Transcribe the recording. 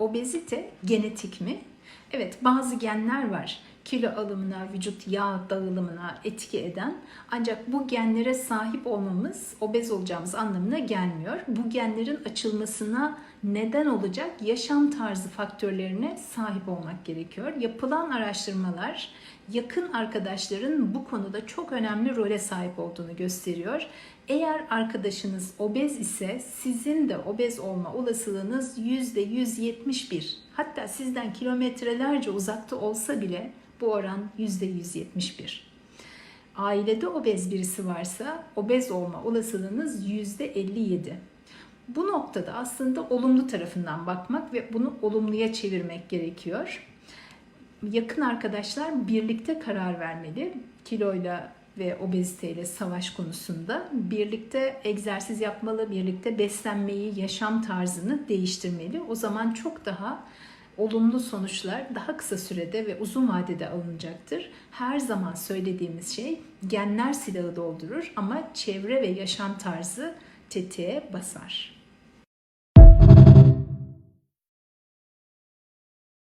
obezite genetik mi? Evet bazı genler var kilo alımına, vücut yağ dağılımına etki eden ancak bu genlere sahip olmamız obez olacağımız anlamına gelmiyor. Bu genlerin açılmasına neden olacak yaşam tarzı faktörlerine sahip olmak gerekiyor. Yapılan araştırmalar yakın arkadaşların bu konuda çok önemli role sahip olduğunu gösteriyor. Eğer arkadaşınız obez ise sizin de obez olma olasılığınız %171. Hatta sizden kilometrelerce uzakta olsa bile bu oran %171. Ailede obez birisi varsa obez olma olasılığınız %57. Bu noktada aslında olumlu tarafından bakmak ve bunu olumluya çevirmek gerekiyor. Yakın arkadaşlar birlikte karar vermeli. Kiloyla ve obeziteyle savaş konusunda birlikte egzersiz yapmalı, birlikte beslenmeyi, yaşam tarzını değiştirmeli. O zaman çok daha olumlu sonuçlar daha kısa sürede ve uzun vadede alınacaktır. Her zaman söylediğimiz şey genler silahı doldurur ama çevre ve yaşam tarzı tetiğe basar.